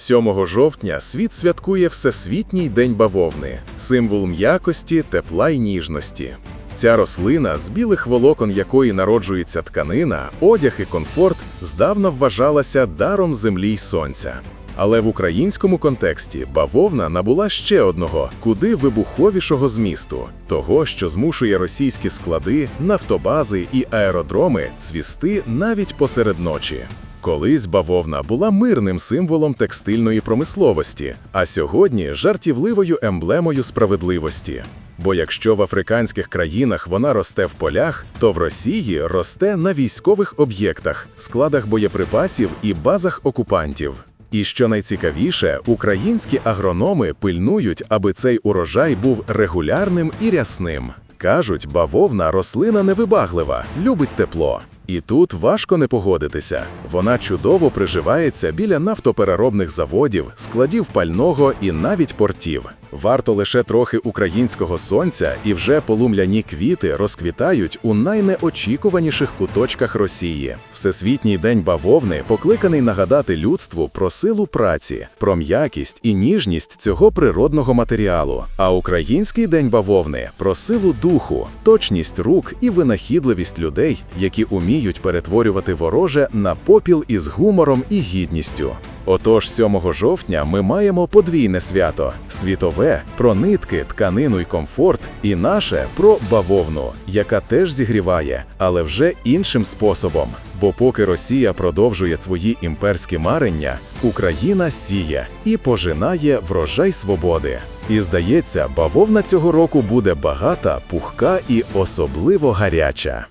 7 жовтня світ святкує Всесвітній день бавовни, символ м'якості, тепла й ніжності. Ця рослина, з білих волокон якої народжується тканина, одяг і комфорт, здавна вважалася даром землі й сонця. Але в українському контексті бавовна набула ще одного, куди вибуховішого змісту того, що змушує російські склади, нафтобази і аеродроми цвісти навіть посеред ночі. Колись бавовна була мирним символом текстильної промисловості, а сьогодні жартівливою емблемою справедливості. Бо якщо в африканських країнах вона росте в полях, то в Росії росте на військових об'єктах, складах боєприпасів і базах окупантів. І що найцікавіше, українські агрономи пильнують, аби цей урожай був регулярним і рясним. Кажуть, бавовна рослина невибаглива, любить тепло. І тут важко не погодитися. Вона чудово приживається біля нафтопереробних заводів, складів пального і навіть портів. Варто лише трохи українського сонця, і вже полумляні квіти розквітають у найнеочікуваніших куточках Росії. Всесвітній день бавовни покликаний нагадати людству про силу праці, про м'якість і ніжність цього природного матеріалу. А український день бавовни про силу духу, точність рук і винахідливість людей, які уміють перетворювати вороже на попіл із гумором і гідністю. Отож, 7 жовтня ми маємо подвійне свято: світове про нитки, тканину й комфорт, і наше про бавовну, яка теж зігріває, але вже іншим способом. Бо поки Росія продовжує свої імперські марення, Україна сіє і пожинає врожай свободи. І здається, бавовна цього року буде багата, пухка і особливо гаряча.